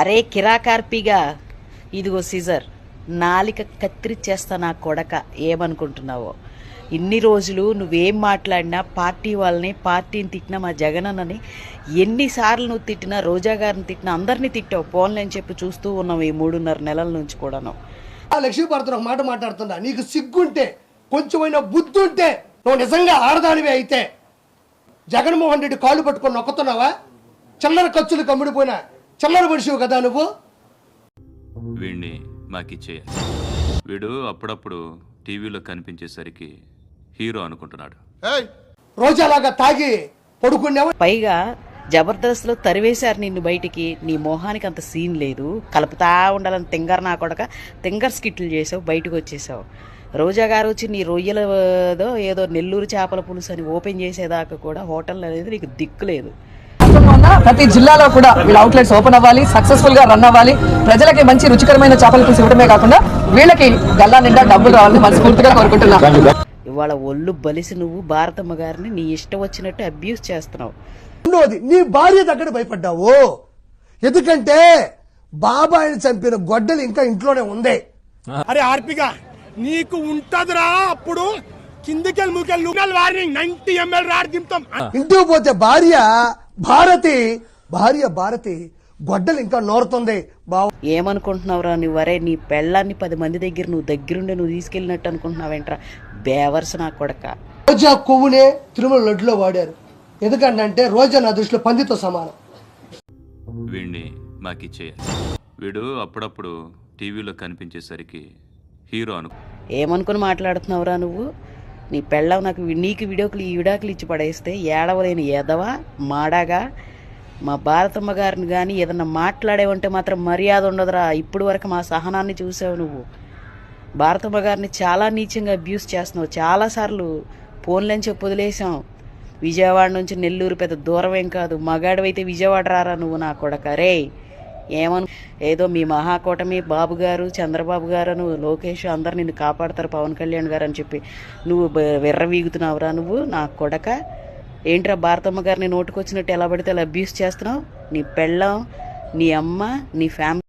అరే కిరాకార్పిగా. ఇదిగో సిజర్ నాలిక కత్తిరిచ్చేస్తా నా కొడక ఏమనుకుంటున్నావో. ఇన్ని రోజులు నువ్వేం మాట్లాడినా పార్టీ వాళ్ళని పార్టీని తిట్టినా మా జగనన్నని ఎన్నిసార్లు నువ్వు తిట్టినా రోజా గారిని తిట్టినా అందరినీ తిట్టావు. ఫోన్లు అని చెప్పి చూస్తూ ఉన్నావు ఈ మూడున్నర నెలల నుంచి కూడాను. ఆ లక్ష్మీభారతం ఒక మాట మాట్లాడుతున్నా. నీకు సిగ్గుంటే కొంచెమైనా బుద్ధి ఉంటే నువ్వు నిజంగా ఆడదానివి అయితే. జగన్మోహన్ రెడ్డి కాళ్ళు పట్టుకొని నొక్కుతున్నావా? చిల్లర ఖర్చులు కమ్ముడిపోయినా. చిల్లర మనిషివు కదా నువ్వు? వీడిని మాకిచ్చేయాలి వీడు అప్పుడప్పుడు టీవీలో కనిపించేసరికి హీరో అనుకుంటున్నాడు. రోజాలాగా తాగి పడుకునేవా పైగా జబర్దస్త్లో తరివేశారు నిన్ను బయటికి. నీ మొహానికి అంత సీన్ లేదు. కలుపుతా ఉండాలని తింగర్ నా కొడక తింగర్ స్కిట్లు చేసావు బయటకు వచ్చేసావు. రోజా గారు వచ్చి నీ రొయ్యలదో ఏదో నెల్లూరు చేపల పులుసు అని ఓపెన్ చేసేదాకా కూడా హోటల్ అనేది నీకు దిక్కు లేదు. ఉన్న ప్రతి జిల్లాలో కూడా వీళ్ళ అవుట్లెట్స్ ఓపెన్ అవ్వాలి సక్సెస్ఫుల్గా రన్ అవ్వాలి. ప్రజలకి మంచి రుచికరమైన చేపల పులుసు ఇవ్వడమే కాకుండా వీళ్ళకి గల్లా నిండా డబ్బులు రావాలని మనస్ఫూర్తిగా కోరుకుంటున్నాను ఇవాళ ఒళ్ళు బలిసి నువ్వు భారతమ్మ గారిని నీ ఇష్టం వచ్చినట్టు అబ్యూస్ చేస్తున్నావు. రెండోది నీ భార్య దగ్గర భయపడ్డావు. ఎందుకంటే బాబాయిని చంపిన గొడ్డలు ఇంకా ఇంట్లోనే ఉంది. అరే ఆర్పిగా నీకు ఉంటదిరా అప్పుడు కిందికెళ్ళి ముకెళ్ళి వార్నింగ్ నైన్టీ ఎంఎల్ రాడ్ దింపుతాం. ఇంటికి పోతే భార్య భారతి భార్య భారతి గొడ్డలు ఇంకా నోరుతుంది. బావ ఏమనుకుంటున్నావురా నువ్వు అరే నీ పెళ్ళాన్ని పది మంది దగ్గర నువ్వు దగ్గరుండి నువ్వు తీసుకెళ్ళినట్టు అనుకుంటున్నావేంట్రా? బేవర్స్ నా కొడక. రోజా కొవ్వునే తిరుమల లడ్డులో వాడారు. ఎందుకంటే రోజా నా దృష్టిలో పందితో సమానం. వీడిని మాకిచ్చేయాలి వీడు అప్పుడప్పుడు టీవీలో కనిపించేసరికి హీరో అను ఏమనుకుని మాట్లాడుతున్నావురా నువ్వు? నీ పెళ్ళం నాకు నీకు విడాకులు ఈ విడాకులు ఇచ్చి పడేస్తే ఏడవలేని ఎదవా మాడాగా? మా భారతమ్మ గారిని కానీ ఏదన్నా మాట్లాడేవంటే మాత్రం మర్యాద ఉండదురా. ఇప్పుడు వరకు మా సహనాన్ని చూసావు నువ్వు. భారతమ్మ గారిని చాలా నీచంగా అబ్యూస్ చేస్తున్నావు. చాలాసార్లు ఫోన్లని చెప్పి వదిలేసాం విజయవాడ నుంచి నెల్లూరు పెద్ద దూరం ఏం కాదు. మగాడివైతే విజయవాడ రారా నువ్వు నా కొడక. రే ఏమను? ఏదో మీ మహాకూటమి బాబు గారు చంద్రబాబు గారు నువ్వు లోకేష్ అందరు నిన్ను కాపాడతారు పవన్ కళ్యాణ్ గారు అని చెప్పి. నువ్వు బ- విర్రవీగుతున్నావురా నువ్వు నా కొడక. ఏంట్రా భారతమ్మ గారిని నోటుకొచ్చినట్టు ఎలా పడితే అలా అబ్యూస్ చేస్తున్నావు? నీ పెళ్ళం నీ అమ్మ నీ ఫ్యామిలీ